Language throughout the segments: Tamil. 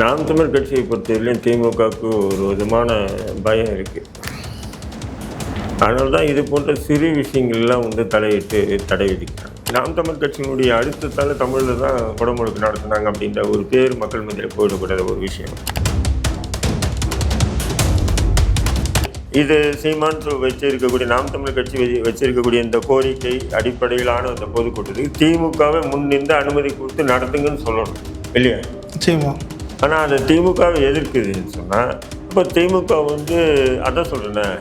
நாம் தமிழ் கட்சியை பொறுத்தவரையிலும் திமுகவுக்கு ஒரு விதமான பயம் இருக்குது அதனால தான் இது போன்ற சிறு விஷயங்கள்லாம் வந்து தலையிட்டு தடை விதிக்கிறாங்க நாம் தமிழ் கட்சியினுடைய அடுத்தத்தால் தமிழில் தான் குடமுழுக்கு நடத்துனாங்க அப்படின்ற ஒரு பேர் மக்கள் மத்தியில் போயிடக்கூடாத ஒரு விஷயம். இது சீமான் வச்சிருக்கக்கூடிய நாம் தமிழ் கட்சி வச்சிருக்கக்கூடிய இந்த கோரிக்கை அடிப்படையிலான அந்த பொதுக்கூட்டத்துக்கு திமுகவை முன்னின்று அனுமதி கொடுத்து நடத்துங்கன்னு சொல்லணும் இல்லையா? நிச்சயமா. ஆனால் அந்த திமுகவை எதிர்க்குதுன்னு சொன்னால் இப்போ திமுக வந்து அதான் சொல்கிறேன்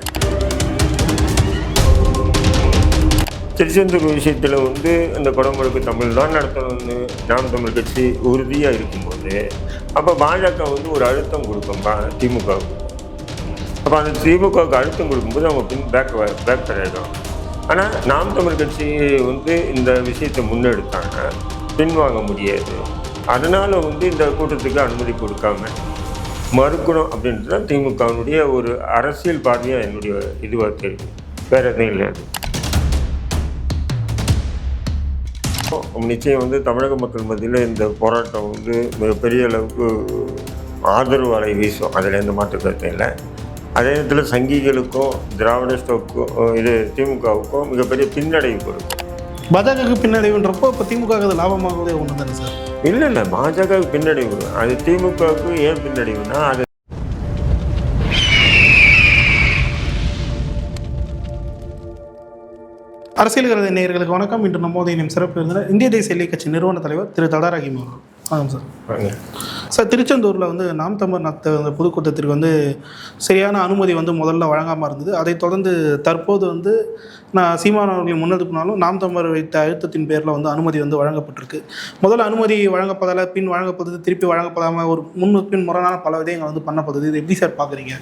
திருச்செந்தூர் விஷயத்தில் வந்து அந்த குடமுழுக்கு தமிழ் தான் நடத்தணும்னு நாம் தமிழ் கட்சி உறுதியாக இருக்கும்போது அப்போ பாஜக வந்து ஒரு அழுத்தம் கொடுக்கும் திமுகவுக்கு. அப்போ அந்த திமுகவுக்கு அழுத்தம் கொடுக்கும்போது அவங்க பின் பேக் பேக் கிடையாது ஆனால் நாம் தமிழ் கட்சி வந்து இந்த விஷயத்தை முன்னெடுத்தாங்க பின்வாங்க முடியாது. அதனால் வந்து இந்த கூட்டத்துக்கு அனுமதி கொடுக்காம மறுக்கணும் அப்படின்றது தான் திமுகவினுடைய ஒரு அரசியல் பார்வையாக என்னுடைய இதுவாக தெரியுது. வேறு எதுவும் இல்லை அது. நிச்சயம் வந்து தமிழக மக்கள் மத்தியில் இந்த போராட்டம் வந்து மிகப்பெரிய அளவுக்கு ஆதரவு அலை வீசும். அதில் எந்த மாற்று கருத்தும் இல்லை. அதே நேரத்தில் சங்கிகளுக்கும் திராவிட ஸ்டோக்கும் இது திமுகவுக்கும் மிகப்பெரிய பின்னடைவு கொடுக்கும். பாஜகவுக்கு பின்னடைவுன்றப்போ இப்போ திமுக லாபமாகவே ஒன்று தானே சார். இல்லை இல்லை பாஜகவுக்கு பின்னடைவு அது திமுகவுக்கு ஏன் பின்னடைவுனா அது அரசியல் கருத நேயர்களுக்கு வணக்கம். இன்று நம்மோதைய சிறப்பு இருந்தனர் இந்திய தேசிய இலை கட்சி நிறுவன தலைவர் திரு தடாரஹிம் அவர்கள் வணக்கம் சார். சார் திருச்செந்தூரில் வந்து நாம் தமிழ் நத்த அந்த பொதுக்கூட்டத்திற்கு வந்து சரியான அனுமதி வந்து முதல்ல வழங்காமல் இருந்தது. அதைத் தொடர்ந்து தற்போது வந்து நான் சீமான் அவர்கள் முன்னெடுப்பினாலும் நாம் தமிழர் வைத்த அழுத்தத்தின் பேரில் வந்து அனுமதி வந்து வழங்கப்பட்டிருக்கு. முதல்ல அனுமதி வழங்கப்பதால் பின் வழங்கப்படுது திருப்பி வழங்கப்படாமல் ஒரு முன்னு பின் முரணான பல விதயங்கள் வந்து பண்ணப்படுது இது எப்படி சார் பார்க்குறீங்க?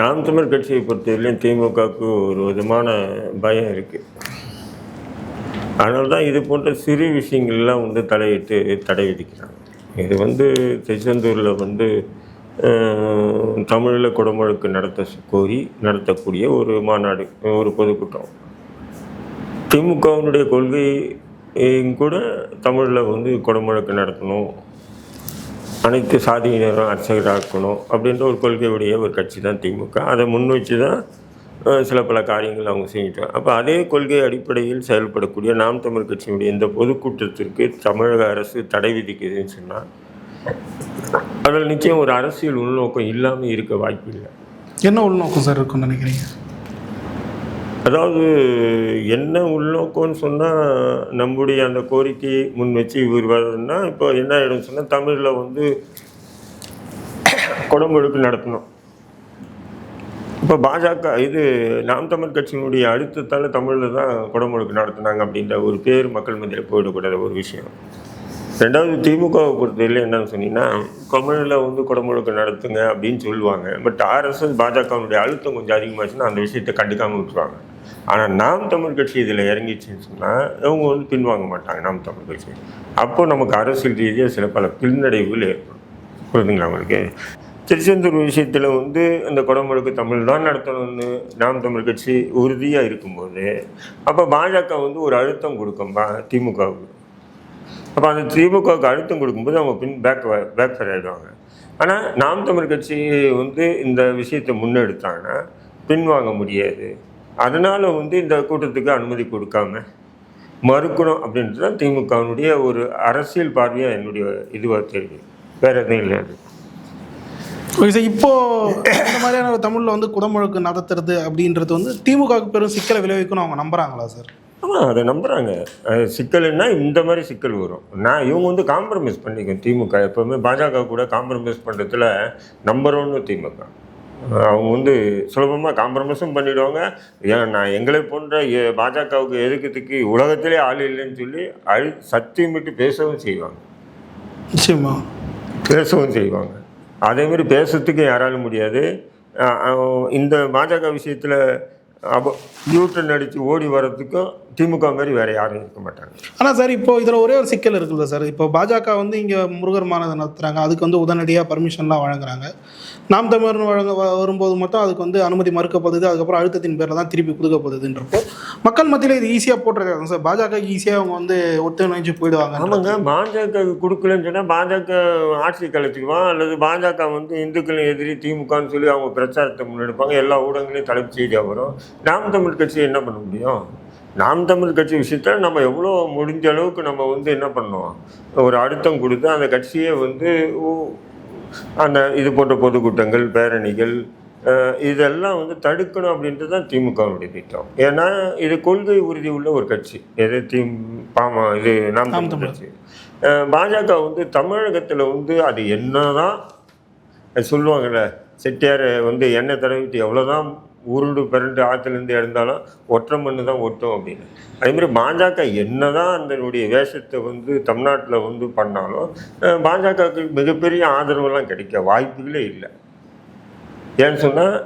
நாம் தமிழ் கட்சியை பொறுத்தவரையிலும் திமுகவுக்கு ஒரு விதமான பயம் இருக்குது அதனால தான் இது போன்ற சிறு விஷயங்கள்லாம் வந்து தலையிட்டு தடை விதிக்கிறாங்க இது வந்து திருச்செந்தூரில் வந்து தமிழில் குடமுழுக்கு நடத்த கோரி நடத்தக்கூடிய ஒரு மாநாடு ஒரு பொதுக்கூட்டம். திமுகவினுடைய கொள்கையும் கூட தமிழில் வந்து குடமுழுக்கு நடத்தணும் அனைத்து சாதியினரும் அர்ச்சகராக்கணும் அப்படின்ற ஒரு கொள்கையுடைய ஒரு கட்சி தான் திமுக. அதை முன் வச்சு தான் சில பல காரியங்கள் அவங்க செஞ்சுட்டாங்க அப்போ அதே கொள்கை அடிப்படையில் செயல்படக்கூடிய நாம் தமிழ் கட்சியினுடைய இந்த பொதுக்கூட்டத்திற்கு தமிழக அரசு தடை விதிக்குதுன்னு சொன்னால் அதில் நிச்சயம் ஒரு அரசியல் உள்நோக்கம் இல்லாமல் இருக்க வாய்ப்பில்லை என்ன உள்நோக்கம் சார் இருக்குன்னு நினைக்கிறீங்க? அதாவது என்ன உள்நோக்கம்னு சொன்னால் நம்முடைய அந்த கோரிக்கையை முன் வச்சு இவர் வர்றதுன்னா இப்போ என்ன ஆகிடும் சொன்னால் தமிழில் வந்து குடமுழுக்கு நடத்தணும். இப்போ பாஜக இது நாம் தமிழ் கட்சியினுடைய அழுத்தத்தால் தமிழில் தான் குடமுழுக்கு நடத்துனாங்க அப்படின்ற ஒரு பேர் மக்கள் மத்தியில் போயிடக்கூடாத ஒரு விஷயம். ரெண்டாவது திமுகவை பொறுத்தவரையில் என்னன்னு சொன்னீங்கன்னா தமிழில் வந்து குடமுழுக்கு நடத்துங்க அப்படின்னு சொல்லுவாங்க. பட் ஆர்எஸ்எஸ் பாஜகவினுடைய அழுத்தம் கொஞ்சம் அதிகமாச்சுன்னா அந்த விஷயத்தை கண்டுக்காமல் விட்டுருவாங்க. ஆனால் நாம் தமிழ் கட்சி இதில் இறங்கிச்சுன்னு சொன்னால் அவங்க வந்து பின்வாங்க மாட்டாங்க நாம் தமிழ் கட்சி. அப்போது நமக்கு அரசியல் ரீதியாக சில பல பின்னடைவுகள் ஏற்படும். புரியுதுங்களா உங்களுக்கு? திருச்செந்தூர் விஷயத்தில் வந்து அந்த குடமுழுக்கு தமிழ் தான் நடத்தணும்னு நாம் தமிழ் கட்சி உறுதியாக இருக்கும்போது அப்போ பாஜக வந்து ஒரு அழுத்தம் கொடுக்கும் பா திமுகவுக்கு. அப்போ அந்த திமுகவுக்கு அழுத்தம் கொடுக்கும்போது அவங்க பின் பேக் பேக் ஆகிடுவாங்க ஆனால் நாம் தமிழ் கட்சி வந்து இந்த விஷயத்தை முன்னெடுத்தாங்கன்னா பின்வாங்க முடியாது. அதனால் வந்து இந்த கூட்டத்துக்கு அனுமதி கொடுக்காம மறுக்கணும் அப்படின்றது தான் திமுகவினுடைய ஒரு அரசியல் பார்வையாக என்னுடைய இதுவாக தெரியுது. வேறு எதுவும் இல்லை ஓகே சார் இப்போ இந்த மாதிரியான ஒரு தமிழில் வந்து குடமுழுக்கு நடத்துறது அப்படின்றது வந்து திமுகவுக்கு பெரும் சிக்கலை விளைவிக்கும்னு அவங்க நம்புறாங்களா சார் ஆமாம் அதை நம்புகிறாங்க சிக்கல்னா இந்த மாதிரி சிக்கல் வரும். நான் இவங்க வந்து காம்ப்ரமைஸ் பண்ணிக்கும் திமுக. எப்போவுமே பாஜக கூட காம்ப்ரமைஸ் பண்ணுறதுல நம்பர் ஒன்று திமுக. அவங்க வந்து சுலபமாக காம்ப்ரமைஸும் பண்ணிடுவாங்க. ஏன் நான் எங்களை போன்ற எ- பாஜகவுக்கு எதுக்கிறதுக்கு உலகத்திலே ஆள் இல்லைன்னு சொல்லி அழு சத்தியமிட்டு பேசவும் செய்வாங்க. நிச்சயமா. பேசவும் செய்வாங்க. அதேமாரி பேசுறதுக்கு யாராலும் முடியாது. இந்த பாஜக விஷயத்தில் அப்போ யூட்டன் அடித்து ஓடி வர்றதுக்கும் திமுக மாதிரி வேறு யாரும் இருக்க மாட்டாங்க. ஆனால் சார் இப்போ இதில் ஒரே ஒரு சிக்கல் இருக்குல்ல சார். இப்போ பாஜக வந்து இங்கே முருகர் மாநாடு நடத்துகிறாங்க அதுக்கு வந்து உடனடியாக பர்மிஷன்லாம் வழங்குறாங்க. நாம் தமிழர்னு வழங்க வரும்போது மட்டும் அதுக்கு வந்து அனுமதி மறுக்கப்படுது அதுக்கப்புறம் அழுத்தத்தின் பேரில் தான் திருப்பி கொடுக்கப்படுதுன்றப்போ மக்கள் மத்தியில் இது ஈஸியாக போட்டிருக்காங்க சார். பாஜக ஈஸியாக அவங்க வந்து ஒத்துழைச்சு போயிடுவாங்க ஆமாங்க. பாஜக கொடுக்கலன்னு சொன்னால் பாஜக ஆட்சி கலைச்சிக்குவான் அல்லது பாஜக வந்து இந்துக்களின் எதிரி திமுகன்னு சொல்லி அவங்க பிரச்சாரத்தை முன்னெடுப்பாங்க. எல்லா ஊடகங்களையும் தலைப்பு செய்தியாக வரும். நாம் தமிழ் கட்சி என்ன பண்ண முடியும்? நாம் தமிழ் கட்சி விஷயத்தில் நம்ம எவ்வளோ முடிஞ்ச அளவுக்கு நம்ம வந்து என்ன பண்ணோம் ஒரு அழுத்தம் கொடுத்து அந்த கட்சியை வந்து அந்த இது போன்ற பொதுக்கூட்டங்கள் பேரணிகள் இதெல்லாம் வந்து தடுக்கணும் அப்படின்றது தான் திமுகவுடைய திட்டம். ஏன்னா இது கொள்கை உறுதி உள்ள ஒரு கட்சி. எது திம் பாமா இது நாம் தமிழ். கட்சி. பாஜக வந்து தமிழகத்தில் வந்து அது என்னதான் சொல்லுவாங்கள்ல செட்டியார் வந்து எண்ணெய் தடவிட்டு எவ்வளோதான் உருண்டு பிறண்டு ஆற்றுலேருந்து எழுந்தாலும் ஒற்றை மண்ணு தான் ஒட்டும் அப்படின்னு. அதேமாதிரி பாஜக என்னதான் அதனுடைய வேஷத்தை வந்து தமிழ்நாட்டில் வந்து பண்ணாலும் பாஜகவுக்கு மிகப்பெரிய ஆதரவெல்லாம் கிடைக்க வாய்ப்புகளே இல்லை. ஏன்னு சொன்னால்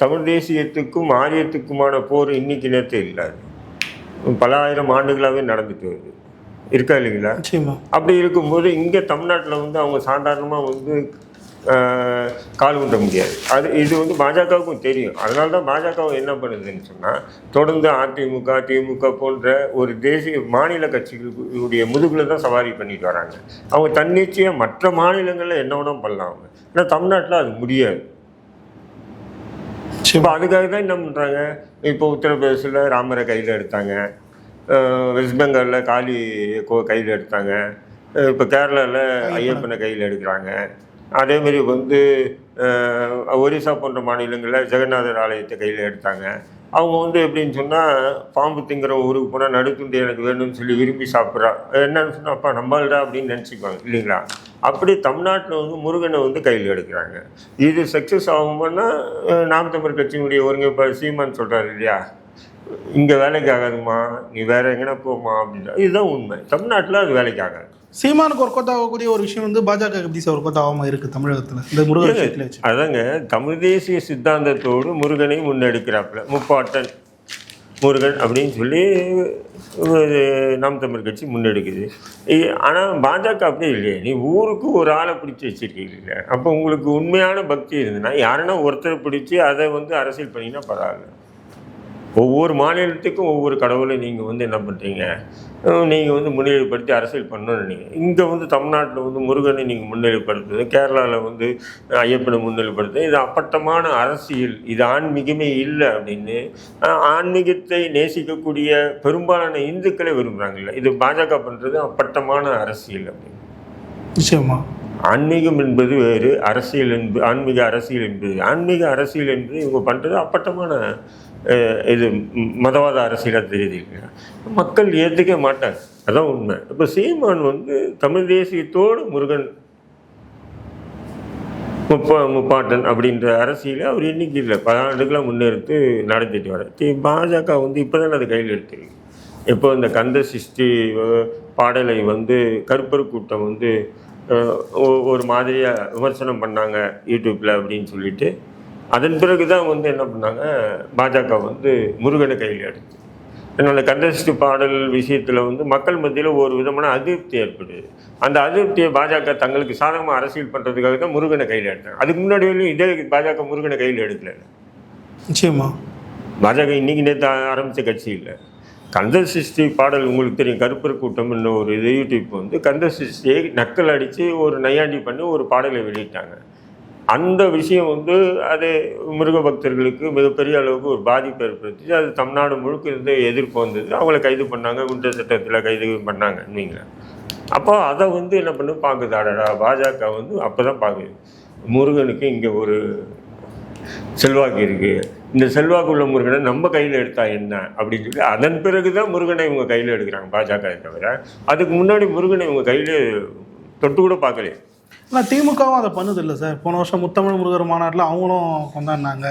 தமிழ் தேசியத்துக்கும் ஆரியத்துக்குமான போர் இன்னைக்கு நேற்று இல்லை. பல ஆயிரம் ஆண்டுகளாகவே நடந்துட்டு வருது. இருக்கா இல்லைங்களா? அப்படி இருக்கும்போது இங்கே தமிழ்நாட்டில் வந்து அவங்க சாதாரணமாக வந்து கால் ஊன்ற முடியாது. அது இது வந்து பாஜகவுக்கும் தெரியும். அதனால தான் பாஜக என்ன பண்ணுதுன்னு சொன்னால் தொடர்ந்து அதிமுக திமுக போன்ற ஒரு தேசிய மாநில கட்சிகளுடைய முதுகில் தான் சவாரி பண்ணிட்டு வராங்க. அவங்க தன்னிச்சையாக மற்ற மாநிலங்களில் என்ன வேணால் பண்ணலாம் அவங்க. ஆனால் தமிழ்நாட்டில் அது முடியாது. இப்போ அதுக்காக தான் என்ன பண்ணுறாங்க இப்போ உத்தரப்பிரதேசில் ராமரை கையில் எடுத்தாங்க. வெஸ்ட் பெங்காலில் காளி கோ கையில் எடுத்தாங்க. இப்போ கேரளாவில் ஐயப்பனை கையில் எடுக்கிறாங்க. அதேமாரி வந்து ஒரிசா போன்ற மாநிலங்களில் ஜெகநாதர் ஆலயத்தை கையில் எடுத்தாங்க. அவங்க வந்து எப்படின்னு சொன்னால் பாம்பு திங்கிற ஊருக்கு போனால் நடுத்துண்டு எனக்கு வேணும்னு சொல்லி விரும்பி சாப்பிட்றா. என்னன்னு சொன்னால் அப்பா நம்மள்டா அப்படின்னு நினச்சிக்குவாங்க இல்லைங்களா? அப்படி தமிழ்நாட்டில் வந்து முருகனை வந்து கையில் எடுக்கிறாங்க. இது சக்ஸஸ் ஆகும்னா நாம் தமிழ் கட்சியினுடைய ஒருங்கிணைப்பாளர் சீமான் சொல்கிறார் இல்லையா? இங்கே வேலைக்கு ஆகாதுமா நீ வேற எங்கனா போமா அப்படின்ற இதுதான் உண்மை. தமிழ்நாட்டில் அது வேலைக்கு ஆகாது. சீமானுக்கு ஒர்க் அவுட் ஆகக்கூடிய ஒரு விஷயம் வந்து பாஜக எப்படி சார் ஒர்க் அவுட் ஆகாமல் இருக்குது தமிழகத்தில்? இந்த வச்சு. அதாங்க தமிழ் தேசிய சித்தாந்தத்தோடு முருகனை முன்னெடுக்கிறாப்புல. முப்பாட்டன் முருகன் அப்படின்னு சொல்லி ஒரு நாம் தமிழ் கட்சி முன்னெடுக்குது. ஆனால் பாஜக அப்படி இல்லையே. நீ ஊருக்கு ஒரு ஆளை பிடிச்சி வச்சிருக்கீங்க அப்போ உங்களுக்கு உண்மையான பக்தி இருந்ததுன்னா யாருன்னா ஒருத்தரை பிடிச்சி அதை வந்து அரசியல் பண்ணினா பரவாயில்ல. ஒவ்வொரு மாநிலத்துக்கும் ஒவ்வொரு கடவுளை நீங்கள் வந்து என்ன பண்ணுறீங்க நீங்கள் வந்து முன்னிலைப்படுத்தி அரசியல் பண்ணணும்னு நினைக்கிறீங்க. இங்கே வந்து தமிழ்நாட்டில் வந்து முருகனை நீங்கள் முன்னிலைப்படுத்துது கேரளாவில் வந்து ஐயப்பனை முன்னிலைப்படுத்துது இது அப்பட்டமான அரசியல். இது ஆன்மீகமே இல்லை அப்படின்னு ஆன்மீகத்தை நேசிக்கக்கூடிய பெரும்பாலான இந்துக்களே விரும்புகிறாங்கல்ல இது பாஜக பண்ணுறது அப்பட்டமான அரசியல் அப்படின்னு. நிச்சயமா. ஆன்மீகம் என்பது வேறு அரசியல் என்பது ஆன்மீக அரசியல் என்பது ஆன்மீக அரசியல் என்பது இவங்க பண்ணுறது அப்பட்டமான இது மதவாத அரசியலாக தெரியுது மக்கள் ஏற்றுக்க மாட்டாங்க. அதான் உண்மை. இப்போ சீமான் வந்து தமிழ் தேசியத்தோடு முருகன் முப்பா முப்பாட்டன் அப்படின்ற அரசியலை அவர் இன்னைக்கு இல்லை பல ஆண்டுகளாக முன்னெடுத்து நடத்திட்டு வர பாஜக வந்து இப்போ தான் அது கையில் எடுத்துருக்கு இப்போ இந்த கந்த சிஷ்டி பாடலை வந்து கருப்பர் கூட்டம் வந்து ஒரு மாதிரியாக விமர்சனம் பண்ணாங்க யூடியூப்பில் அப்படின்னு சொல்லிட்டு. அதன் பிறகு தான் வந்து என்ன பண்ணாங்க? பாஜக வந்து முருகனை கையில் எடுத்து. அதனால் கந்தசிஷ்டி பாடல் விஷயத்தில் வந்து மக்கள் மத்தியில் ஒரு விதமான அதிருப்தி ஏற்படுது. அந்த அதிருப்தியை பாஜக தங்களுக்கு சாதகமாக அரசியல் பண்ணுறதுக்காக தான் முருகனை கையில் எடுத்தாங்க. அதுக்கு முன்னாடி வரையும் இதே பாஜக முருகனை கையில் எடுக்கல. நிச்சயமா. பாஜக இன்னைக்கு நேற்று ஆரம்பித்த கட்சி இல்லை. கந்த சிருஷ்டி பாடல் உங்களுக்கு தெரியும். கருப்பர் கூட்டம்னு ஒரு இது யூடியூப் வந்து கந்த சிருஷ்டியை நக்கல் அடித்து ஒரு நையாண்டி பண்ணி ஒரு பாடலை வெளியிட்டாங்க. அந்த விஷயம் வந்து அது மிருக பக்தர்களுக்கு மிகப்பெரிய அளவுக்கு ஒரு பாதிப்பு ஏற்படுத்துச்சு. அது தமிழ்நாடு முழுக்க இருந்து எதிர்ப்பு வந்தது. அவங்கள கைது பண்ணாங்க குண்டர் சட்டத்தில் கைது பண்ணாங்க இல்லைங்களா அப்போ அதை வந்து என்ன பண்ணு பார்க்குது அடடா பாஜக வந்து அப்போ தான் பார்க்குது முருகனுக்கு இங்கே ஒரு செல்வாக்கு இருக்குது இந்த செல்வாக்கு உள்ள முருகனை நம்ம கையில் எடுத்தா என்ன? அப்படின்னு சொல்லி அதன் பிறகு தான் முருகனை இவங்க கையில் எடுக்கிறாங்க பாஜக தவிர. அதுக்கு முன்னாடி முருகனை இவங்க கையில் தொட்டு கூட பார்க்கலையே. ஆனால் திமுகவும் அதை பண்ணுது இல்லை சார். போன வருஷம் முத்தமிழ் முருகர் மாநாட்டில் அவங்களும் கொண்டாடினாங்க.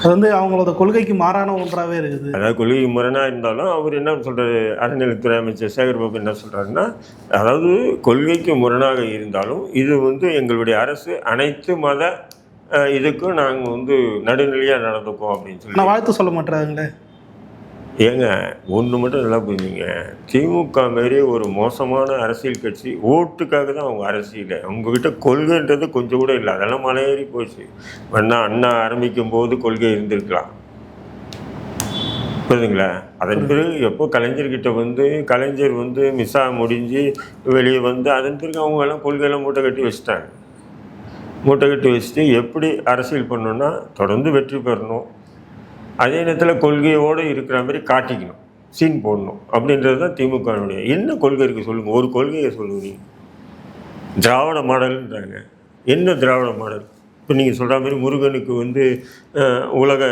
அது வந்து அவங்களோட கொள்கைக்கு மாறான ஒன்றாவே இருக்குது. அதாவது கொள்கை முரணாக இருந்தாலும் அவர் என்ன சொல்கிறாரு அறநிலைத்துறை அமைச்சர் சேகர் பாபு என்ன சொல்கிறாருன்னா அதாவது கொள்கைக்கு முரணாக இருந்தாலும் இது வந்து எங்களுடைய அரசு அனைத்து மத இதுக்கும் நாங்கள் வந்து நடுநிலையாக நடந்துக்குவோம் அப்படின்னு சொல்லி. நான் வாழ்த்து சொல்ல மாட்டேறாங்களே. ஏங்க ஒன்று மட்டும் நல்லா புரிஞ்சுங்க. திமுக மாரி ஒரு மோசமான அரசியல் கட்சி ஓட்டுக்காக தான் அவங்க அரசியல் அவங்கக்கிட்ட கொள்கைன்றது கொஞ்சம் கூட இல்லை. அதெல்லாம் மலையேறி போச்சு. வேணா அண்ணா ஆரம்பிக்கும் போது கொள்கை இருந்திருக்கலாம். புரியுதுங்களா? அதன் பிறகு எப்போ கலைஞர்கிட்ட வந்து கலைஞர் வந்து மிஸ்ஸா முடிஞ்சு வெளியே வந்து அதன் பிறகு அவங்க எல்லாம் கொள்கையெல்லாம் மூட்டை கட்டி வச்சுட்டாங்க. மூட்டை கட்டி வச்சுட்டு எப்படி அரசியல் பண்ணணும்னா தொடர்ந்து வெற்றி பெறணும். அதே நேரத்தில் கொள்கையோடு இருக்கிற மாதிரி காட்டிக்கணும். சீன் போடணும். அப்படின்றது தான் திமுகனுடைய என்ன கொள்கை இருக்குது சொல்லுங்கள் ஒரு கொள்கையை சொல்லுங்க. திராவிட மாடல்ன்றாங்க. என்ன திராவிட மாடல்? இப்போ நீங்கள் சொல்கிற மாதிரி முருகனுக்கு வந்து உலக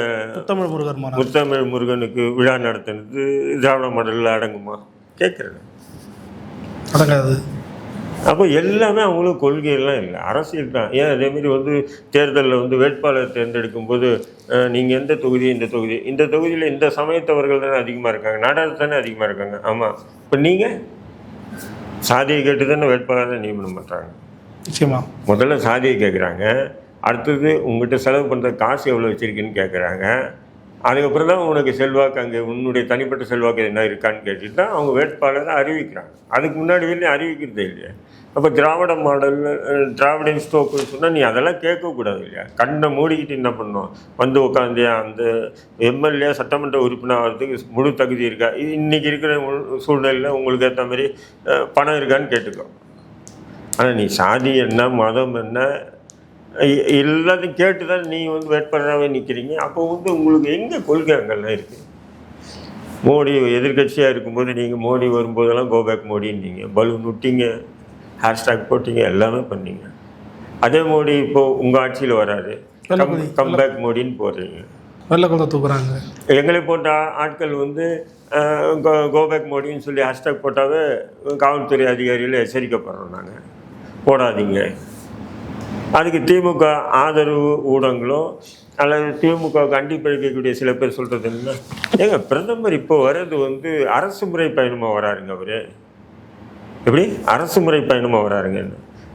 தமிழ் முருகர் மாநாடு. முத்தமிழ் முருகனுக்கு விழா நடத்துனது திராவிட மாடலில் அடங்குமா? கேட்குறேன் அடங்காது. அப்போ எல்லாமே அவங்களுக்கு கொள்கையெல்லாம் இல்லை. அரசியல் தான். ஏன் அதேமாரி வந்து தேர்தலில் வந்து வேட்பாளர் தேர்ந்தெடுக்கும் போது நீங்கள் எந்த தொகுதி இந்த தொகுதி? இந்த தொகுதியில் இந்த சமயத்தவர்கள் தானே அதிகமாக இருக்காங்க. நாடார் தானே அதிகமாக இருக்காங்க. ஆமாம் இப்போ நீங்கள் சாதியை கேட்டு தானே வேட்பாளரை நியமனம் பண்ணுறாங்க நிச்சயமா. முதல்ல சாதியை கேட்குறாங்க அடுத்தது உங்ககிட்ட செலவு பண்ணுற காசு எவ்வளோ வச்சுருக்குன்னு கேட்குறாங்க அதுக்கப்புறம் தான் உனக்கு செல்வாக்கு அங்கே உன்னுடைய தனிப்பட்ட செல்வாக்கு என்ன இருக்கான்னு கேட்டுட்டு தான் அவங்க வேட்பாளரை அறிவிக்கிறாங்க. அதுக்கு முன்னாடி வெளியே அறிவிக்கிறதே இல்லையா. அப்போ திராவிட மாடல் திராவிட திராவிடன் ஸ்டோக்குன்னு சொன்னால் நீ அதெல்லாம் கேட்கக்கூடாது இல்லையா? கண்ணை மூடிக்கிட்டு என்ன பண்ணும்? வந்து உட்காந்தியா அந்த எம்எல்ஏ சட்டமன்ற உறுப்பினர் ஆகிறதுக்கு முழு தகுதி இருக்கா? இன்றைக்கி இருக்கிற சூழ்நிலையில் உங்களுக்கு ஏற்ற மாதிரி பணம் இருக்கான்னு கேட்டுக்கோ. ஆனால் நீ சாதி என்ன மதம் என்ன எல்லாத்தையும் கேட்டு தான் நீ வந்து வேட்பாளராகவே நிற்கிறீங்க அப்போ வந்து உங்களுக்கு எங்கே கொள்கை அங்கெல்லாம் இருக்குது மோடி எதிர்க்கட்சியாக இருக்கும்போது நீங்கள் மோடி வரும்போதெல்லாம் கோபேக் மோடின்னீங்க. பலூன் விட்டீங்க ஹேஷ்டாக் போட்டீங்க எல்லாமே பண்ணீங்க. அதே மோடி இப்போது உங்கள் ஆட்சியில் வராரு. வெள்ளக்கொடி. கம்பேக் மோடின்னு போடுறீங்க வெள்ளை குளத்தை தூக்குறாங்க. எங்களை போட்ட ஆ- ஆட்கள் வந்து கோபேக் மோடின்னு சொல்லி ஹேஷ்டாக் போட்டாவே காவல்துறை அதிகாரிகள் எச்சரிக்கப்படுறோம் நாங்கள் போடாதீங்க. அதுக்கு திமுக ஆதரவு ஊடகங்களும் அல்லது திமுகவுக்கு அண்டி பழிக்கக்கூடிய சில பேர் சொல்கிறது என்ன? ஏங்க பிரதமர் இப்போ வர்றது வந்து அரசு முறை பயணமாக வராருங்க அவர். எப்படி? அரசு முறை பயணமாக வராருங்க.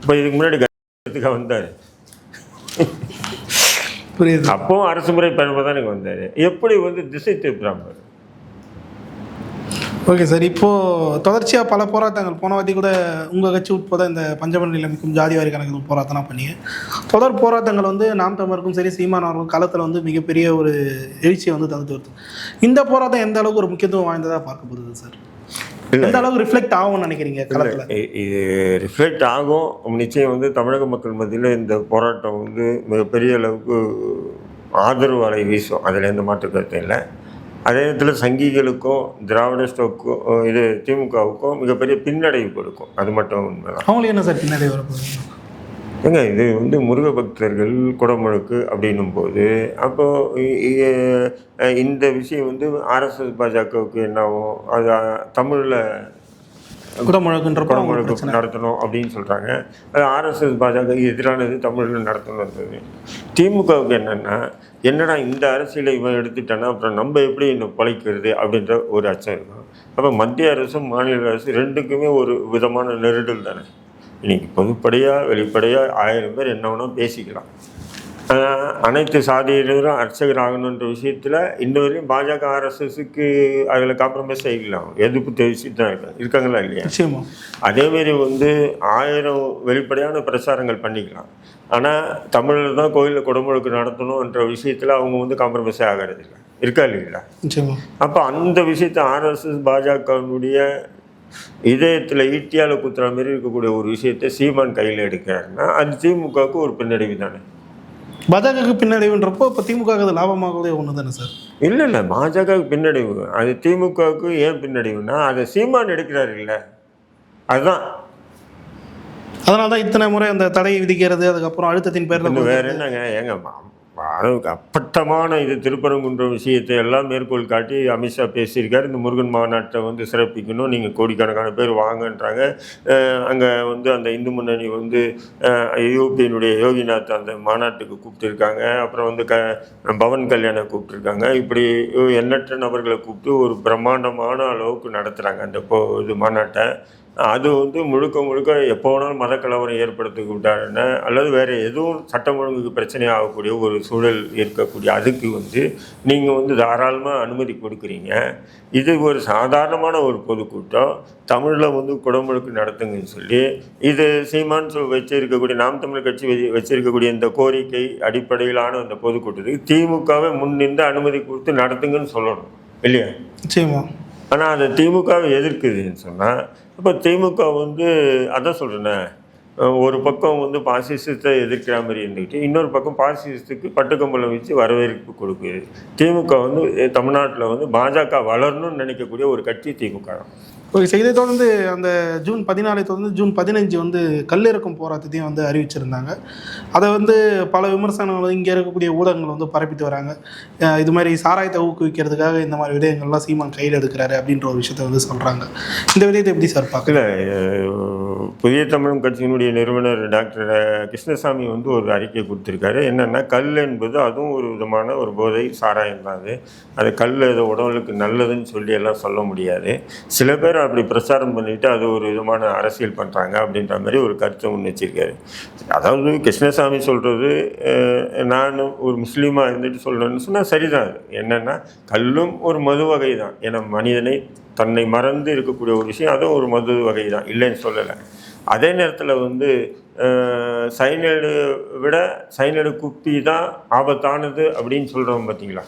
இப்போ இதுக்கு முன்னாடி வந்தார். புரியுது. அப்போவும் அரசு முறை பயணமாக தான் எனக்கு வந்தார். எப்படி வந்து திசை திருப்புறாங்க ஓகே சார் இப்போ தொடர்ச்சியா பல போராட்டங்கள் போன வாட்டி கூட உங்க கட்சி உட்பட இந்த பஞ்சமன் நிலைமைக்கும் ஜாதிவாரி கணக்கு போராட்டம் பண்ணீங்க. தொடர் போராட்டங்கள் வந்து நாம் தமிழருக்கும் சரி சீமானவர்களும் களத்தில் வந்து மிகப்பெரிய ஒரு எழுச்சியை வந்து தந்துட்டு வருது. இந்த போராட்டம் எந்த அளவுக்கு ஒரு முக்கியத்துவம் வாய்ந்ததா பார்க்கப்படுது சார். எந்த அளவுக்கு ரிஃப்ளெக்ட் ஆகும்னு நினைக்கிறீங்க களத்தில்? இது ரிஃப்ளெக்ட் ஆகும். நிச்சயம் வந்து தமிழக மக்கள் மத்தியில் இந்த போராட்டம் வந்து மிகப்பெரிய அளவுக்கு ஆதரவு அலை வீசும். அதில் எந்த மாற்று கருத்தும் இல்லை. அதே நேரத்தில் சங்கிகளுக்கும் திராவிட ஸ்டோக்கும் இது திமுகவுக்கும் மிகப்பெரிய பின்னடைவு கொடுக்கும். அது மட்டும் உண்மைதான். அவங்களுக்கு என்ன சார் பின்னாடி வரப்போகுது? ஏங்க இது வந்து முருக பக்தர்கள் குடமுழுக்கு அப்படின்னும் போது அப்போது இந்த விஷயம் வந்து ஆர்எஸ்எஸ் பாஜகவுக்கு என்னாகும் அது தமிழில் அவங்களுக்கு குடமுழுக்கு நடத்தணும் அப்படின்னு சொல்கிறாங்க அது ஆர்எஸ்எஸ் பாஜக எதிரானது தமிழில் நடத்தணுன்றது திமுகவுக்கு என்னென்னா என்னடா இந்த அரசியலை இவன் எடுத்துட்டானா அப்புறம் நம்ம எப்படி இன்னும் பழைக்கிறது அப்படின்ற ஒரு அச்சம் இருக்கும். அப்போ மத்திய அரசும் மாநில அரசு ரெண்டுக்குமே ஒரு விதமான நெருடல் தானே. இன்னைக்கு பொதுப்படையாக வெளிப்படையாக ஆயிரம் பேர் என்ன வேணால் பேசிக்கலாம். அனைத்து சாதியினரும் அர்ச்சகர் ஆகணுன்ற விஷயத்தில் இன்ன வரையும் பாஜக ஆர்எஸ்எஸ்க்கு அதில் காம்ப்ரமைஸ் ஆகிக்கலாம் எதிர்ப்பு தெரிவிச்சுட்டு தான் இருக்காங்க. இருக்காங்களா இல்லையா? நிச்சயமா. அதேமாரி வந்து ஆயிரம் வெளிப்படையான பிரச்சாரங்கள் பண்ணிக்கலாம். ஆனால் தமிழில் தான் கோயிலில் குடமுழுக்கு நடத்தணுன்ற விஷயத்தில் அவங்க வந்து காம்ப்ரமைஸே ஆகிறது இல்லை இருக்கா இல்லைங்களா? நிச்சயமா. அப்போ அந்த விஷயத்தை ஆர்எஸ்எஸ் பாஜகவினுடைய இதயத்தில் ஈட்டியால் குத்துற மாதிரி இருக்கக்கூடிய ஒரு விஷயத்தை சீமான் கையில் எடுக்கிறாருன்னா அது திமுகவுக்கு ஒரு பின்னடைவு தானே. பாஜகவுக்கு பின்னடைவுன்றப்போ இப்போ திமுக அது லாபமாகவே ஒன்று தானே சார்? இல்லை இல்லை பாஜகவுக்கு பின்னடைவு. அது திமுகவுக்கு ஏன் பின்னடைவுனா அதை சீமான் எடுக்கிறாரு இல்லை. அதுதான் அதனால தான் இத்தனை முறை அந்த தடை விதிக்கிறது அதுக்கப்புறம் அழுத்தத்தின் பேரில் வேற என்னங்க? ஏங்க அப்பட்டமான இது திருப்பரங்குன்ற விஷயத்தை எல்லாம் மேற்கோள் காட்டி அமித்ஷா பேசியிருக்காரு. இந்த முருகன் மாநாட்டை வந்து சிறப்பிக்கணும். நீங்கள் கோடிக்கணக்கான பேர் வாங்கன்றாங்க. அங்கே வந்து அந்த இந்து முன்னணி வந்து யூபியினுடைய யோகிநாத் அந்த மாநாட்டுக்கு கூப்பிட்டுருக்காங்க. அப்புறம் வந்து க பவன் கல்யாணை கூப்பிட்டுருக்காங்க. இப்படி எண்ணற்ற நபர்களை கூப்பிட்டு ஒரு பிரம்மாண்டமான அளவுக்கு நடத்துகிறாங்க அந்த போ இது மாநாட்டை. அது வந்து முழுக்க முழுக்க எப்போ வேணாலும் மத கலவரம் ஏற்படுத்தி விட்டாருன்னா அல்லது வேறு எதுவும் சட்டம் ஒழுங்குக்கு பிரச்சனை ஆகக்கூடிய ஒரு சூழல் இருக்கக்கூடிய அதுக்கு வந்து நீங்கள் வந்து தாராளமாக அனுமதி கொடுக்குறீங்க. இது ஒரு சாதாரணமான ஒரு பொதுக்கூட்டம். தமிழில் வந்து குடமுழுக்கு நடத்துங்கன்னு சொல்லி இது சீமான் சொல் வச்சிருக்கக்கூடிய நாம் தமிழ் கட்சி வச்சு- வச்சிருக்கக்கூடிய இந்த கோரிக்கை அடிப்படையிலான அந்த பொதுக்கூட்டத்துக்கு திமுகவை முன் நின்று அனுமதி கொடுத்து நடத்துங்கன்னு சொல்லணும் இல்லையா? நிச்சயமா. ஆனால் அதை திமுகவை எதிர்க்குதுன்னு சொன்னால் இப்போ திமுக வந்து அதான் சொல்கிறேனே ஒரு பக்கம் வந்து பாசிசத்தை எதிர்க்கிற மாதிரி இருந்துக்கிட்டு இன்னொரு பக்கம் பாசிசத்துக்கு பட்டுக்கம்பளம் வச்சு வரவேற்பு கொடுக்குது திமுக வந்து தமிழ்நாட்டில் வந்து பாஜக வளரணும்னு நினைக்கக்கூடிய ஒரு கட்சி திமுக. ஓகே இதை தொடர்ந்து அந்த ஜூன் பதினாலை தொடர்ந்து ஜூன் பதினஞ்சு வந்து கல்லிறக்கும் போராட்டத்தையும் வந்து அறிவிச்சிருந்தாங்க. அதை வந்து பல விமர்சனங்கள் வந்து இங்கே இருக்கக்கூடிய ஊடகங்கள் வந்து பரப்பிட்டு வராங்க. இது மாதிரி சாராயத்தை ஊக்குவிக்கிறதுக்காக இந்த மாதிரி விடயங்கள்லாம் சீமான் கையில் எடுக்கிறாரு அப்படின்ற ஒரு விஷயத்த வந்து சொல்கிறாங்க இந்த விடயத்தை எப்படி சார் பார்க்கல புதிய தமிழும் கட்சியினுடைய நிறுவனர் டாக்டர் கிருஷ்ணசாமி வந்து ஒரு அறிக்கை கொடுத்துருக்காரு. என்னென்னா கல் என்பது அதுவும் ஒரு விதமான ஒரு போதை சாராயம் தான் அது அது கல் அது உடலுக்கு நல்லதுன்னு சொல்லி எல்லாம் சொல்ல முடியாது. சில பேர் அப்படி பிரச்சாரம் பண்ணிவிட்டு அது ஒரு விதமான அரசியல் பண்ணுறாங்க அப்படின்ற மாதிரி ஒரு கருத்தை முன் வச்சிருக்காரு அதாவது கிருஷ்ணசாமி சொல்கிறது நான் ஒரு முஸ்லீமாக இருந்துட்டு சொல்கிறேன்னு சொன்னால் சரிதான். அது என்னென்னா கல்லும் ஒரு மது வகை தான் ஏன்னா மனிதனை தன்னை மறந்து இருக்கக்கூடிய ஒரு விஷயம் அதுவும் ஒரு மது வகை தான் இல்லைன்னு சொல்லலை. அதே நேரத்தில் வந்து சைனடு விட சைனடு குப்பி தான் ஆபத்தானது அப்படின்னு சொல்கிறோம் பார்த்தீங்களா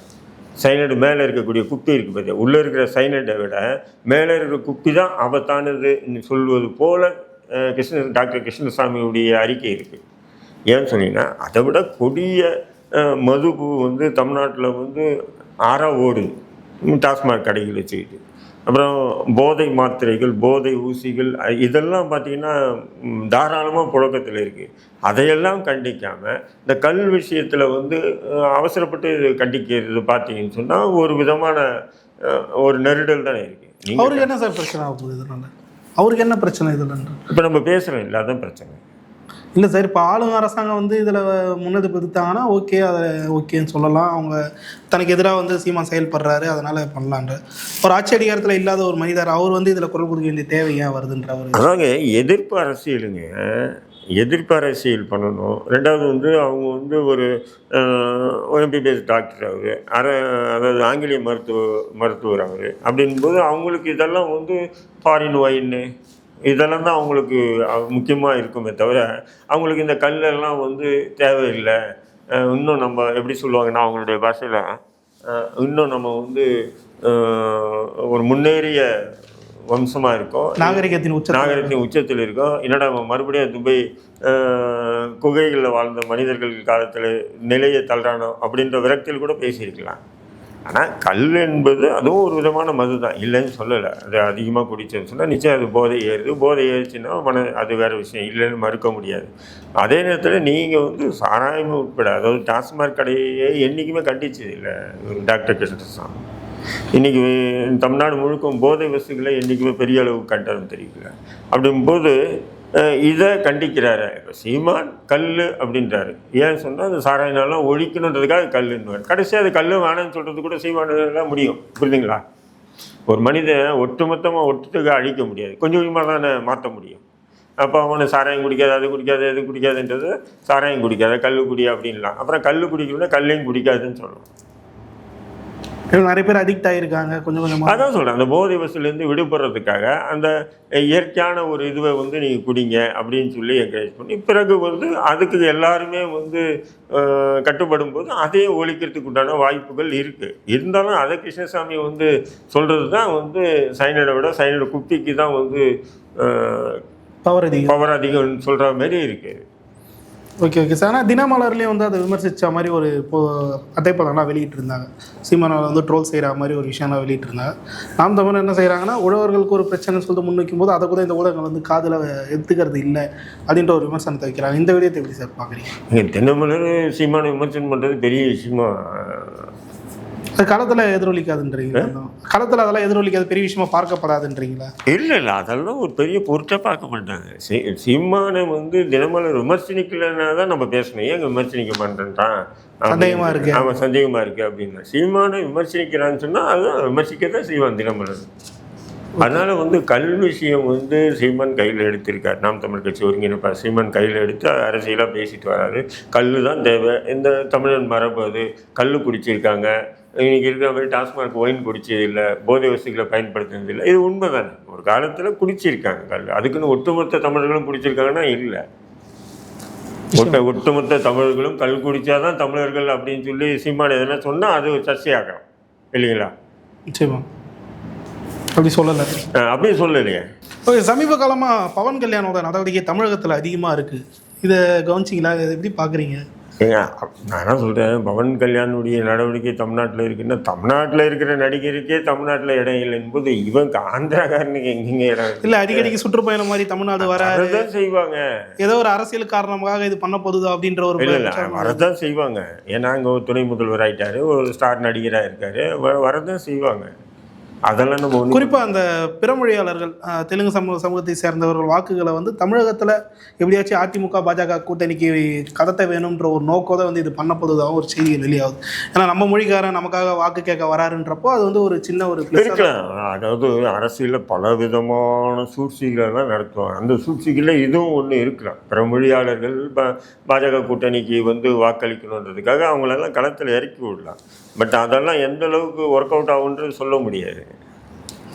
சைனடு மேலே இருக்கக்கூடிய குப்பி இருக்குது பார்த்தியா உள்ளே இருக்கிற சைனடை விட மேலே இருக்கிற குப்பி தான் ஆபத்தானதுன்னு சொல்வது போல் கிருஷ்ண டாக்டர் கிருஷ்ணசாமியுடைய அறிக்கை இருக்குது ஏன்னு சொன்னீங்கன்னா அதை விட கொடிய அஹ், மதுப்பு வந்து தமிழ்நாட்டில் வந்து ஆறாக ஓடுது. டாஸ்மாக் கடைகள் வச்சுக்கிட்டு. அப்புறம் போதை மாத்திரைகள் போதை ஊசிகள் இதெல்லாம் பார்த்தீங்கன்னா தாராளமாக புழக்கத்தில் இருக்குது அதையெல்லாம் கண்டிக்காமல் இந்த கல் விஷயத்தில் வந்து அவசரப்பட்டு இது கண்டிக்கிறது பார்த்தீங்கன்னு சொன்னால் ஒரு விதமான ஒரு நெருடல் தானே இருக்குது அவருக்கு என்ன சார் பிரச்சனை ஆக போகுது இதனால? அவருக்கு என்ன பிரச்சனை இதில் இப்போ நம்ம பேசுகிறோம் இல்லை அதான் பிரச்சனை. இல்லை சார் இப்போ ஆளுங்க அரசாங்கம் வந்து இதில் முன்னெடுப்பு எடுத்தாங்கன்னா ஓகே அதை ஓகேன்னு சொல்லலாம். அவங்க தனக்கு எதிராக வந்து சீமா செயல்படுறாரு அதனால் பண்ணலான்ற ஒரு ஆட்சி அதிகாரத்தில் இல்லாத ஒரு மனிதர் அவர் வந்து இதில் குரல் கொடுக்க வேண்டிய தேவை ஏன் வருதுன்ற ஒரு அதாங்க எதிர்ப்பு அரசியலுங்க. எதிர்ப்பு அரசியல் பண்ணணும். ரெண்டாவது வந்து அவங்க வந்து ஒரு எம்பிபிஎஸ் டாக்டர் அவர் அர அதாவது ஆங்கிலேய மருத்துவ மருத்துவர் அவர். அப்படின்போது அவங்களுக்கு இதெல்லாம் வந்து ஃபாரின் ஒயின்னு இதெல்லாம் தான் அவங்களுக்கு முக்கியமாக இருக்குமே தவிர அவங்களுக்கு இந்த கல்லெல்லாம் வந்து தேவையில்லை. இன்னும் நம்ம எப்படி சொல்லுவாங்கன்னா அவங்களுடைய பாஷையில் இன்னும் நம்ம வந்து ஒரு முன்னேறிய வம்சமாக இருக்கோம். நாகரிகத்தின் உச்ச நாகரிகத்தின் உச்சத்தில் இருக்கோம். என்னடா மறுபடியும் துபை குகைகளில் வாழ்ந்த மனிதர்கள் காலத்தில் நிலையை தள்ளுறானோ அப்படின்ற விரக்தியில் கூட பேசியிருக்கலாம். ஆனால் கல் என்பது அதுவும் ஒரு விதமான மது தான். இல்லைன்னு சொல்லலை. அது அதிகமாக குடிச்சேன்னு சொன்னால் நிச்சயம் அது போதை ஏறுது. போதை ஏறிச்சுன்னா மன அது வேறு விஷயம். இல்லைன்னு மறுக்க முடியாது. அதே நேரத்தில் நீங்கள் வந்து சாராயம் உட்பட அதாவது டாஸ்மாக் கடையே என்றைக்குமே கண்டிச்சது இல்லை டாக்டர் கிருஷ்ணசாமி இன்றைக்கி தமிழ்நாடு முழுக்கும் போதை வசதிகளை என்றைக்குமே பெரிய அளவு கண்டனம் தெரியல அப்படிங்கும்போது இதை கண்டிக்கிறாரு. இப்போ சீமான் கல் அப்படின்றாரு. ஏன் சொன்னால் அந்த சாராயினாலாம் ஒழிக்கணுன்றதுக்காக கல்லுன்னு கடைசியாக அது கல் வேணாம்னு சொல்கிறது கூட சீமானெல்லாம் முடியும். புரியுதுங்களா? ஒரு மனிதன் ஒட்டுமொத்தமாக ஒட்டுத்துக்கு அழிக்க முடியாது. கொஞ்சம் கொஞ்சமாக தானே மாற்ற முடியும். அப்போ அவனை சாராயம் குடிக்காது அது குடிக்காது எது குடிக்காதுன்றது சாராயம் குடிக்காத கல் குடி அப்படின்லாம். அப்புறம் கல் குடிக்கணும்னா கல்லையும் குடிக்காதுன்னு சொல்லணும் நிறைய பேர் அடிக்ட் ஆகிருக்காங்க கொஞ்சம் கொஞ்சமாக அதான் சொல்கிறேன் அந்த போதை வசூலேருந்து விடுபடுறதுக்காக அந்த இயற்கையான ஒரு இதுவை வந்து நீங்கள் குடிங்க அப்படின்னு சொல்லி என்கரேஜ் பண்ணி பிறகு வந்து அதுக்கு எல்லாருமே வந்து கட்டுப்படும் போது அதையும் ஒழிக்கிறதுக்கு உண்டான வாய்ப்புகள் இருக்குது இருந்தாலும் அதை கிருஷ்ணசாமி வந்து சொல்கிறது தான் வந்து சைனடை விட சைனோட குப்பிக்கு தான் வந்து பவர் அதிகம். பவர் அதிகம்னு சொல்கிற மாதிரி இருக்குது ஓகே ஓகே சார் ஆனால் தினமலர்லேயும் வந்து அதை விமர்சித்த மாதிரி ஒரு இப்போ அட்டைப்படம்லாம் வெளியிட்டு இருந்தாங்க சீமானவர் வந்து ட்ரோல் செய்கிற மாதிரி ஒரு விஷயம்லாம் வெளியிட்டு இருந்தாங்க நாம் தமிழ் என்ன செய்கிறாங்கன்னா உழவர்களுக்கு ஒரு பிரச்சனைன்னு சொல்லிட்டு முன்வைக்கும் போது அதை கூட இந்த ஊடகங்கள் வந்து காதில் எடுத்துக்கிறது இல்லை அப்படின்ற ஒரு விமர்சனத்தை வைக்கிறாங்க. இந்த விடயத்தை எப்படி சார் பார்க்குறீங்க தினமலர் சீமானை விமர்சனம் பண்ணுறது பெரிய விஷயமா களத்தில் எதிரொலிக்காதுன்றீங்களா? களத்தில் அதெல்லாம் எதிரொலிக்காது பெரிய விஷயமா பார்க்கப்படாதுன்றீங்களா? இல்லை இல்லை அதெல்லாம் ஒரு பெரிய பொருட்டாக பார்க்க மாட்டாங்க. சி சிம்மானை வந்து தினமலர் விமர்சனிக்கலைன்னா தான் நம்ம பேசணும். ஏங்க விமர்சனிக்க மாட்டேன்றான்? சந்தேகமா இருக்கு. ஆமாம் சந்தேகமாக இருக்குது அப்படின்னா. சீமானை விமர்சனிக்கிறான்னு சொன்னால் அதுதான் விமர்சிக்க தான் செய்வான் தினமலர் அதனால வந்து கல் விஷயம் வந்து சீமான் கையில் எடுத்திருக்கார். நாம் தமிழ் கட்சி ஒருங்கிணைப்பார் சீமான் கையில் எடுத்து அரசியலாக பேசிட்டு வராரு. கல் தான் தேவை. இந்த தமிழன் மரபு அது. கல் குடிச்சிருக்காங்க. இன்னைக்கு இருக்கிற மாதிரி டாஸ்மாக் ஒயின் குடிச்சது இல்லை போதை வசதிகளை பயன்படுத்தினது இல்லை இது உண்மை தானே ஒரு காலத்தில் குடிச்சிருக்காங்க. கல் அதுக்குன்னு ஒட்டுமொத்த தமிழர்களும் குடிச்சிருக்காங்கன்னா இல்லை. ஒட்ட ஒட்டுமொத்த தமிழர்களும் கல் குடிச்சாதான் தமிழர்கள் அப்படின்னு சொல்லி சீமான் எதனா சொன்னால் அது சர்ச்சையாகும் இல்லைங்களா? நிச்சயமா. அப்படி சொல்லலை. அப்படியே சொல்லலையே. சமீப காலமாக பவன் கல்யாணோட நடவடிக்கை தமிழகத்தில் அதிகமாக இருக்குது இதை கவனிச்சிங்களா? இதை எப்படி பார்க்குறீங்க ஏங்க நான் என்ன சொல்கிறேன் பவன் கல்யாணுடைய நடவடிக்கை தமிழ்நாட்டில் இருக்குன்னா தமிழ்நாட்டில் இருக்கிற நடிகருக்கே தமிழ்நாட்டில் இடம் இல்லை என்பது இவன் ஆந்திராக்காரனுக்கு எங்கெங்க இடம்? இல்லை அடிக்கடிக்கு சுற்றுப்பயணம் மாதிரி தமிழ்நாடு வர வரதான் செய்வாங்க. ஏதோ ஒரு அரசியல் காரணமாக இது பண்ண போகுது அப்படின்ற ஒரு இல்லை இல்லை வரதான் செய்வாங்க. ஏன்னா அங்கே ஒரு துணை முதல்வர் ஆயிட்டாரு ஒரு ஸ்டார் நடிகராக இருக்காரு. வரதான் செய்வாங்க. அதெல்லாம் நம்ம ஒன்று குறிப்பா அந்த பிறமொழியாளர்கள் தெலுங்கு சமூக சமூகத்தை சேர்ந்தவர்கள் வாக்குகளை வந்து தமிழகத்துல எப்படியாச்சும் அதிமுக பாஜக கூட்டணிக்கு கடத்த வேணும்ன்ற ஒரு நோக்கோட வந்து இது பண்ணப்படுவதாக ஒரு செய்திகள் வெளியாகுது. ஏன்னா நம்ம மொழிக்காரன் நமக்காக வாக்கு கேட்க வராருன்றப்போ அது வந்து ஒரு சின்ன ஒரு அதாவது அரசியலில் பல விதமான சூழ்ச்சிகளெல்லாம் நடத்துவாங்க. அந்த சூழ்ச்சிகளில் இதுவும் ஒன்று இருக்கலாம். பிற மொழியாளர்கள் ப பாஜக கூட்டணிக்கு வந்து வாக்களிக்கணுன்றதுக்காக அவங்களெல்லாம் களத்தில் இறக்கி விடலாம். பட் அதெல்லாம் எந்த அளவுக்கு ஒர்க் அவுட் ஆகுன்றது சொல்ல முடியாது.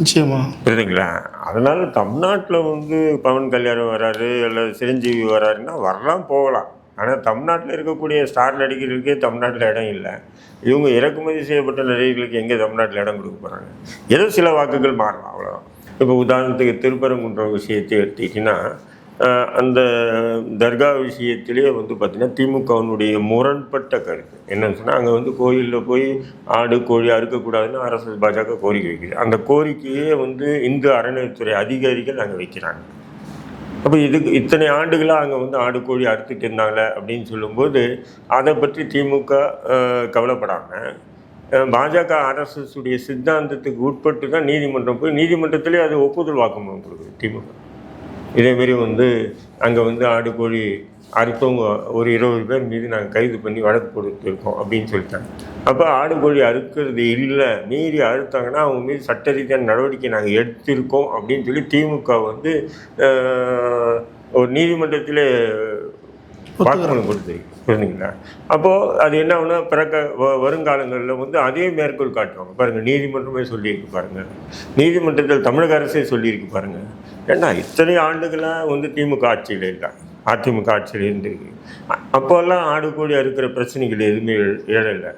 நிச்சயமா. புரியுதுங்களா? அதனால தமிழ்நாட்டில் வந்து பவன் கல்யாணம் வராரு இல்லை சிரஞ்சீவி வராருன்னா வரலாம் போகலாம். ஆனால் தமிழ்நாட்டில் இருக்கக்கூடிய ஸ்டார் நடிகர்களுக்கே தமிழ்நாட்டில் இடம் இல்லை. இவங்க இறக்குமதி செய்யப்பட்ட நடிகர்களுக்கு எங்கே தமிழ்நாட்டில் இடம் கொடுக்க போகிறாங்க ஏதோ சில வாக்குகள் மாறலாம் அவ்வளோதான் இப்போ உதாரணத்துக்கு திருப்பரங்குன்ற விஷயத்தை எடுத்துக்கிட்டிங்கன்னா அந்த தர்கா விஷயத்திலே வந்து பார்த்திங்கன்னா திமுகவினுடைய முரண்பட்ட கருத்து. என்னன்னு சொன்னால் அங்கே வந்து கோயிலில் போய் ஆடு கோழி அறுக்கக்கூடாதுன்னு அரசு பாஜக கோரிக்கை வைக்குது. அந்த கோரிக்கையே வந்து இந்து அறநிலைத்துறை அதிகாரிகள் அங்கே வைக்கிறாங்க. அப்போ இதுக்கு இத்தனை ஆண்டுகளாக அங்கே வந்து ஆடு கோழி அறுத்துட்டு இருந்தாங்களே அப்படின்னு சொல்லும்போது அதை பற்றி திமுக கவலைப்படாமல் பாஜக அரசுடைய சித்தாந்தத்துக்கு உட்பட்டு தான் நீதிமன்றம் போய் நீதிமன்றத்திலே அது ஒப்புதல் வாக்குமூலம் கொடுக்குது திமுக. இதேமாரி வந்து அங்கே வந்து ஆடு கோழி அறுத்தவங்க ஒரு இருபது பேர் மீது நாங்கள் கைது பண்ணி வழக்கு கொடுத்துருக்கோம் அப்படின்னு சொல்லிட்டாங்க. அப்போ ஆடு கோழி அறுக்கிறது இல்லை மீறி அறுத்தாங்கன்னா அவங்க மீது சட்ட ரீதியான நடவடிக்கை நாங்கள் எடுத்திருக்கோம் அப்படின்னு சொல்லி திமுக வந்து ஒரு நீதிமன்றத்தில் வாக்குமூலம் கொடுத்துருக்கு புரிஞ்சுங்களா அப்போது அது என்ன ஆகுனா பிறக்க வ- வருங்காலங்களில் வந்து அதே மேற்கோள் காட்டுவாங்க. பாருங்கள் நீதிமன்றமே சொல்லியிருக்கு பாருங்கள் நீதிமன்றத்தில் தமிழக அரசே சொல்லியிருக்கு பாருங்கள் ஏன்னா இத்தனை ஆண்டுகளாக வந்து திமுக ஆட்சியில் இல்லை அதிமுக ஆட்சியில் இருந்திருக்கு அப்போல்லாம் ஆடு கோழி இருக்கிற பிரச்சனைகள் எதுவுமே எழலை.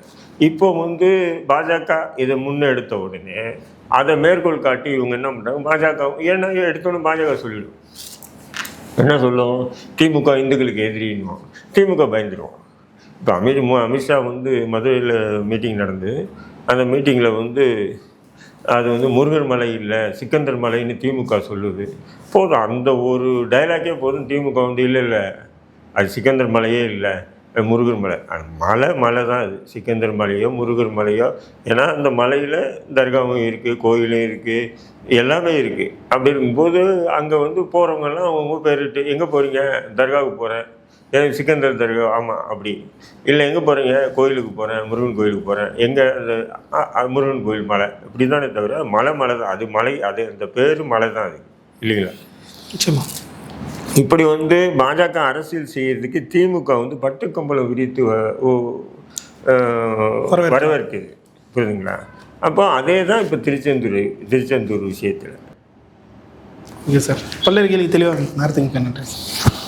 இப்போ வந்து பாஜக இதை முன்னெடுத்த உடனே அதை மேற்கோள் காட்டி இவங்க என்ன பண்ணுறாங்க பாஜக ஏன்னா எடுத்தோடனே பாஜக சொல்லிடும். என்ன சொல்லும்? திமுக இந்துக்களுக்கு எதிரின்னுவோம் திமுக பயந்துருவோம் இப்போ அமித் அமித்ஷா வந்து மதுரையில் மீட்டிங் நடந்து அந்த மீட்டிங்கில் வந்து அது வந்து முருகன் மலை இல்லை சிக்கந்தர் மலைன்னு திமுக சொல்லுது. போதும் அந்த ஒரு டைலாக்கே போதும் திமுக வந்து இல்லை இல்லை. அது சிக்கந்தர் மலையே இல்லை முருகர் மலை. மலை மலை தான் அது. சிக்கந்தர் மலையோ முருகர் மலையோ. ஏன்னா அந்த மலையில் தர்காவும் இருக்குது கோயிலும் இருக்குது எல்லாமே இருக்குது அப்படி இருக்கும்போது அங்கே வந்து போகிறவங்கெல்லாம் அவங்க பேரிட்டு எங்கே போகிறீங்க தர்காவுக்கு போகிறேன் எனக்கு சிக்கந்தர் தர்கா ஆமாம் அப்படி. இல்லை எங்கே போகிறீங்க கோயிலுக்கு போகிறேன் முருகன் கோயிலுக்கு போகிறேன் எங்கே அந்த முருகன் கோயில் மலை. இப்படி தானே தவிர மலை மலை தான். அது மலை அது அந்த பேர் மலை தான் அது. இல்லைங்களா? நிச்சயமா. இப்படி வந்து பாஜக அரசியல் செய்யறதுக்கு திமுக வந்து பட்டுக்கம்பளம் விரித்து. வரவேற்குது. புரியுதுங்களா? அப்போ அதே தான் இப்போ திருச்செந்தூர் திருச்செந்தூர் விஷயத்தில். Okay sir. பல்லறிகளுக்கு தெளிவாக நேரத்துக்கு நன்றி.